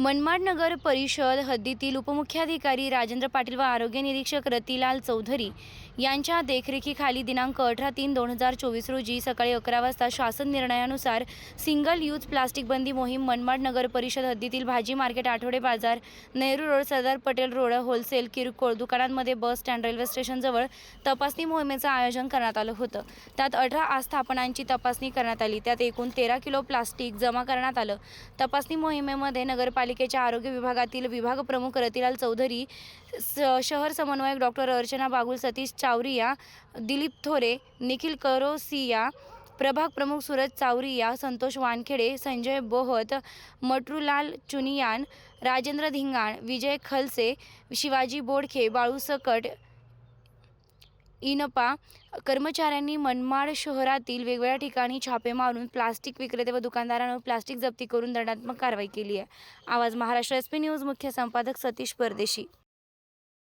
मनमाड नगर परिषद हद्दीतील उपमुख्याधिकारी राजेंद्र पाटील व आरोग्य निरीक्षक रतीलाल चौधरी यांच्या देखरेखीखाली दिनांक अठरा तीन दोन हजार चोवीस रोजी सकाळी अकरा वाजता शासन निर्णयानुसार सिंगल यूज प्लास्टिक बंदी मोहीम मनमाड नगर परिषद हद्दीतील भाजी मार्केट आठवडे बाजार Nehru road Sardar Patel road wholesale किरकोळ दुकानांमध्ये बस स्टँड रेल्वे स्टेशनजवळ तपासणी मोहिमेचं आयोजन करण्यात आलं होतं. त्यात अठरा आस्थापनांची तपासणी करण्यात आली. त्यात एकूण तेरा किलो प्लास्टिक जमा करण्यात आलं. तपासणी मोहिमेमध्ये नगरपालिका महापालिकेच्या आरोग्य विभागातील विभाग प्रमुख रतिलाल चौधरी स शहर समन्वयक डॉक्टर अर्चना बागुल सतीश चावरिया दिलीप थोरे निखिल करोसिया प्रभाग प्रमुख सूरज चावरिया संतोष वानखेडे संजय बोहत मटरूलाल चुनियान राजेंद्र धिंगाण विजय खलसे शिवाजी बोडखे बाळू सकट इनपा कर्मचाऱ्यांनी मनमाड शहरातील वेगवेगळ्या ठिकाणी छापे मारून प्लास्टिक विक्रेते व दुकानदारांवर प्लास्टिक जप्ती करून दंडात्मक कारवाई केली आहे. आवाज महाराष्ट्र एस पी न्यूज मुख्य संपादक सतीश परदेशी.